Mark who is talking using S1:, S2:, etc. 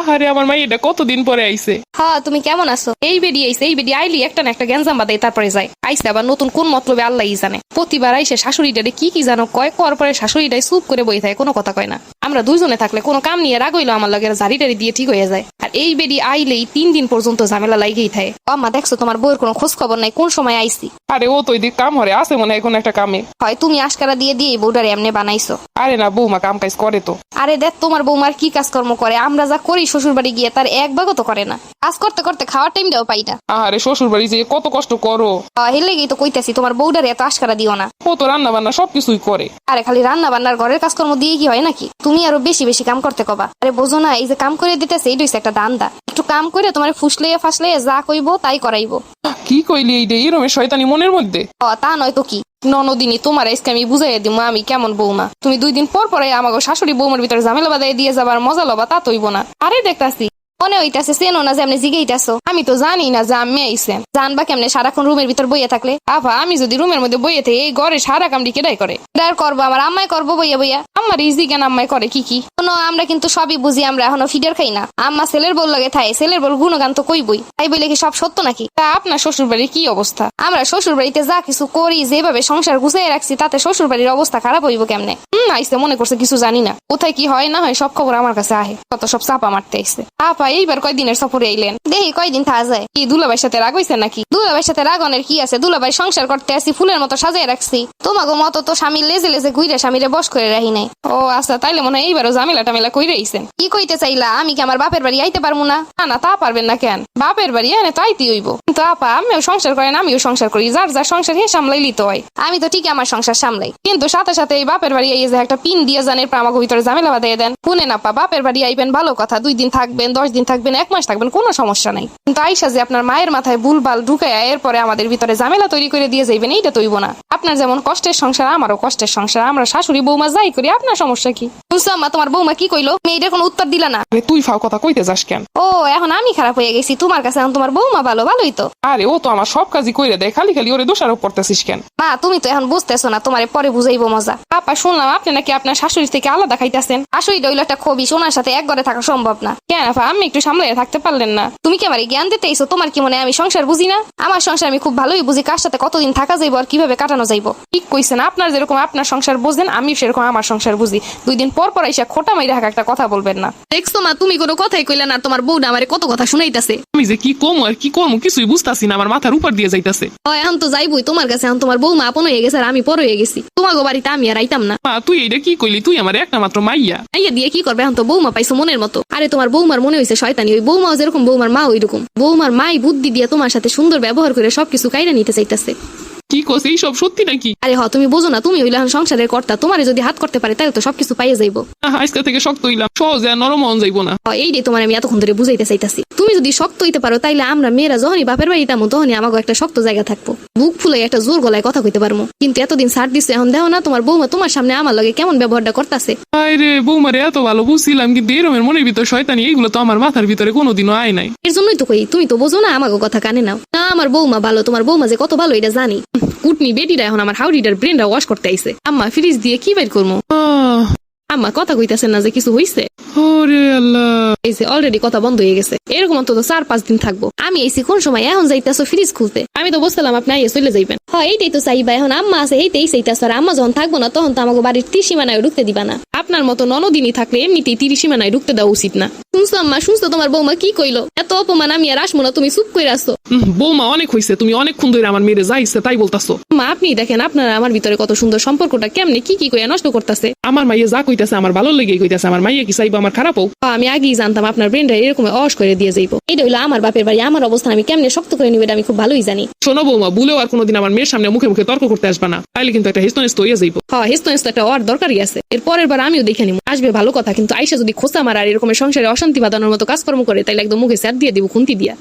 S1: আহারে আমার মাই এটা কতদিন পরে আইছে?
S2: হ্যাঁ তুমি কেমন আছো? এই বেডি আইছে এই বেডি আইলি একটা না একটা গ্যাঞ্জাম বাদাই তারপরে যায় আইসে আবার নতুন কোন মতলবে আল্লাহই জানে। প্রতিবার আইসে শাশুড়ি শাশুড়িটারে কি কি জানো কয় কর পরে শাশুড়িটাই চুপ করে বই থাকে কোনো কথা কয় না। আমরা দুইজনে থাকলে কোনো কাম নিয়ে রাগ হইল আমার লগে ঝাড়ি টাড়ি দিয়ে ঠিক হয়ে যায়। আর এই বেডি আইলেই তিন দিন পর্যন্ত ঝামেলা লাগেই থাকে। ও মা দেখছ তোমার বউয়ের কোনো খোঁজ খবর নাই কোন সময় আইসি?
S1: আরে ও তো এদিক কাম হরে আছে মনে হয় এখন একটা কামে।
S2: হয় তুমি আশকারা দিয়ে দিয়ে বউটারে এমনি বানাইছো।
S1: আরে না বৌমা কাম কাজ করে তো।
S2: আরে দেখ তোমার বৌমার কি কাজকর্ম করে? আমরা যা করি শ্বশুর বাড়ি গিয়ে তার এক ভাগও তো করে না। কাজ করতে করতে খাওয়ার টাইমটাও পাই না।
S1: আহারে শ্বশুর বাড়ি যে কত কষ্ট করো।
S2: হেলে গিয়ে তো কইতাছি তোমার বউটারে এত আশকারা দিও না।
S1: ও তো রান্না বান্না সবকিছুই করে।
S2: আরে খালি রান্না বান্নার ঘরের কাজকর্ম দিয়ে কি হয় নাকি? তুমি আরও বেশি বেশি কাম করতে কবা। আরে বোঝো না এই যে কাম করে দিতেছে এইটা হচ্ছে একটা দান্দা। একটু কাম করে তোমার ফুসলে ফাসলে যা কইবো তাই করাইবো।
S1: কি কইলি এইটা এরমের শয়তানি মনের মধ্যে?
S2: ও তা নয় তো কি? ননদিনী তোমার আজকে আমি বুঝাইয়া দিব আমি কেমন বৌমা। তুমি দুই দিন পর পরে আমাকে শাশুড়ি বৌমার ভিতরে ঝামেলা বাদাই দিয়ে যাবার মজা লবা তা তৈব না। আরে দেখতাছি মনে হইতাছে চেনো না যে আপনি জিগেইতাছো? আমি তো জানি না যে আমি আইসেন জানবা কেমনে সারাক্ষণ রুমের ভিতর বইয়ে থাকলে? আভা আমি যদি রুমের মধ্যে বইয়ে থাকি, এই ঘরে সারা কামড়ি কেডাই করে? আর করব আমার আম্মাই করব বইয়া বইয়া। আমার ইজি জ্ঞান আম্মাই করে কি কি? শোনো আমরা কিন্তু সবই বুঝি, আমরা এখনও ফিডার খাই না। আম্মা ছেলের বল লাগে থাই, ছেলের বল গুণগান তো কই বই তাই বলে কি সব সত্য নাকি? তা আপনার শ্বশুর বাড়ির কি অবস্থা? আমরা শ্বশুর বাড়িতে যা কিছু করি, যেভাবে সংসার গুছিয়ে রাখছি, তাতে শ্বশুর বাড়ির অবস্থা খারাপ হইব কেমনে? আইসে মনে করছে কিছু জানি না। কোথায় কি হয় না হয় সব খবর আমার কাছে আহে। কত সব চাপা মারতে আইসে। আপা এইবার কয়দিনের সফরে আইলেন? দেখি কয়দিন থাকা যায়? কি দুলাভাইয়ের সাথে রাগ হইছে নাকি? দুলাভাইয়ের সাথে রাগনের কি আছে? দুলাভাই সংসার করতে আসি ফুলের মতো সাজাই রাখছি। তোমাকে মতো তো স্বামী লেজে লেজে ঘুরে স্বামীরে বস করে রাখি নাই। ও আচ্ছা তাইলে মনে হয় এইবারও জামিলা টামেলা কইরে আইছেন কি কইতে চাইলা? আমি কি আমার বাপের বাড়ি আইতে পারব না? না না তা পারবেন না কেন? বাপের বাড়ি এনে তো আইতে হইব। কিন্তু আপা আমিও সংসার করেন আমিও সংসার করি। যার যার সংসার হে সামলাইলি তো হয়। আমি তো ঠিক আমার সংসার সামলাই। কিন্তু সাথে সাথে এই বাপের বাড়ি আইয়ে যে একটা পিন দিয়ে জানের পর আমাকে ভিতরে ঝামেলা বাদাই দেন। কোনে না পা, বাপের বাড়ি আইবেন, ভালো কথা। দুই দিন থাকবেন, দশ দিন থাকবেন, এক মাস থাকবেন, কোনো সমস্যা নাই। কিন্তু আইসা যে আপনার মায়ের মাথায় ভুলভাল ঢুকে এরপরে আমাদের ভিতরে ঝামেলা তৈরি করে দিয়ে যাইবেন, এইটা তৈব না। আপনার যেমন কষ্টের সংসার, আমারও কষ্টের সংসার। আমরা শাশুড়ি বৌমা যাই করি, আপনার সমস্যা কি? শুনছো আম্মা তোমার বৌমা কি কইলো? মেয়েটার কোনো উত্তর দিলা না।
S1: আরে তুই ফাও কথা কইতে যাস কেন?
S2: ও এখন আমি খারাপ হয়ে গেছি। তোমার কাছে এখন তোমার বৌমা ভালো ভালোই তো।
S1: আরে ও তো আমার সব কাজই কইরে দেয় খালি খালি ওরে দোষারোপ করতেছিস কেন?
S2: মা তুমি তো এখন বুঝতেছো না তোমারে পরে বুঝাইবো মজা। আপা শুনলাম আপনি নাকি আপনার শাশুড়ি থেকে আলাদা খাইতেছেন। রইল একটা খবি সোনার সাথে এক ঘরে থাকা সম্ভব না। কেন আপা আমি একটু সামলাই থাকতে পারলেন না। তুমি কি আমার জ্ঞান দিতে এসো তোমার কি মনে হয় আমি সংসার বুঝি না? আমার সংসার আমি খুব ভালোই বুঝি কার সাথে কতদিন থাকা যাইবো আর কীভাবে কাটানো যাইবো? ঠিক কইছেন আপনার যেরকম আপনার সংসার বুঝেন আমি সেরকম আমার সংসার বুঝি। দুই দিন পর পর এসে খোটা মাইরা হাঁকা একটা কথা বলবেন না। দেখছ মা তুমি কোনো কথাই কইলে না তোমার বউটা আমারে কত কথা শুনাইতাছে।
S1: আমি যে কি কম আর কি করব কিছুই বুঝতাছি না আমার মাথার উপর দিয়ে যাইতাছে।
S2: ও এখন তো যাইবই তোমার কাছে এখন তোমার বউমা আপন হয়ে গেছে আর আমি পর হয়ে গেছি। তোমাকে বাড়িতে আমি আর আইতাম না।
S1: মা তুই এইটা কি কইলি? তুই আমার একটা মাত্র মাইয়া
S2: আইয়া দিয়ে কি করবে? এখন তো বৌমা পাইছো মনের মতো। আরে তোমার বৌমার মনে হয়েছে শয়তানি। ওই বৌমাও যেরকম বৌমার মা ওইরকম। বৌমার মাই বুদ্ধি দিয়ে তোমার সাথে সুন্দর ব্যবহার করে সবকিছু কাইরা নিতে চাইতেছে।
S1: কি কস সত্যি নাকি?
S2: আরে হ তুমি বোঝো না তুমি হইলে এখন সংসারের কর্তা তোমারে যদি হাত করতে পারে তাহলে তো সবকিছু পাইয়ে যাইবো।
S1: আজকে থেকে শক্ত হইলাম সহজে আর নরম হন যাইবো না।
S2: হ, এইটাই তোমার আমি এতক্ষণ ধরে বুঝাইতে চাইতাছি। তুমি যদি শক্ত হইতে পারো তাইলে আমরা মেয়েরা যখনই বাপের বাড়ি তখনই আমাকে একটা শক্ত জায়গা থাকব। বুক ফুলে একটা জোর গলায় কথা কইতে পারব। কিন্তু এতদিন ছাড় দিচ্ছে এখন দেখো না তোমার বৌমা তোমার সামনে আমার লগে কেমন ব্যবহারটা করতেছে।
S1: আরে বৌমারে এত ভালো বুঝছিলাম কিন্তু এরমের মনের ভিতর শয়তানি এইগুলো তো আমার মাথার ভিতরে কোনোদিনও আয় নাই।
S2: এর জন্যই তো কই তুমি তো বোঝো না আমাকে কথা কানে নাও। না আমার বৌমা ভালো তোমার বৌমা যে কত ভালো এটা জানি। কুটনি বেটিরা এখন আমার হাউডিটার ব্রেনটা ওয়াশ করতে আইছে। আম্মা ফ্রিজ দিয়ে কি বের করব আম্মা কথা কইতাছেন না যে কিছু হইছে।
S1: ওরে আল্লাহ।
S2: এই যে অলরেডি কথা বন্ধ হয়ে গেছে। এরকম অন্তত চার পাঁচ দিন থাকব। আমি এসি কোন সময়? এখন যাইতাছো ফ্রিজ খুলতে। আমি তো বুঝলাম আপনি আইয়ে চলে যাইবেন। হ্যাঁ এইটাই তো চাইবা এখন আম্মা আছে এইটাই চাইতাছো। আর আম্মা যখন থাকব না তখন তো আমাকে বাড়ির ত্রিসীমানায় ঢুকতে দিবা না। আপনার মতো ননদিনই থাকলে এমনিতেই ত্রিসীমানায় ঢুকতে দেওয়া উচিত না। শুনছো আম্মা শুনছো? তোমার বৌমা কি কইলো? এত অপমান আমি আর আসব না তুমি চুপ করে আসো।
S1: বৌমা অনেক হইছে তুমি অনেকক্ষণ ধরে আমার মেয়েরে যা ইচ্ছে তাই বলতাছো।
S2: মা আপনি দেখেন আপনারা আমার ভিতরে কত সুন্দর সম্পর্কটা কেমনে কি কি কইয়া নষ্ট করতেছে।
S1: আমার মাইয়া যা কইতাছে আমার ভালো লেগে কইতাছে আমার মাইয়া কি চাইব আমার খারাপ হোক
S2: আমি আগেই জানতাম আপনার ব্রেনটা এরকম অস করে দিয়ে যাইবো। এটা হইল আমার বাপের বাড়ি আমার অবস্থান আমি কেমনে শক্ত করে নিবে আমি খুব ভালোই জানি।
S1: শোনো বৌমা ভুলেও আর কোনোদিন আমার মেয়ের সামনে মুখে মুখে তর্ক করতে আসবা না। তাইলে কিন্তু একটা হিস্তনেস্ত হইয়া যাইবো।
S2: হ্যাঁ হেস্ত হেস্ত একটা ওর দরকারই আছে। এর পরের বার আমিও দেখে নিব আসবে ভালো কথা কিন্তু আইসা যদি খোসা মার আর এরকমের সংসারে অশান্তি বাঁধানোর মতো কাজকর্ম করে তাইলে একদম মুখে স্যার দিয়ে দিব খুন্তি দিয়া।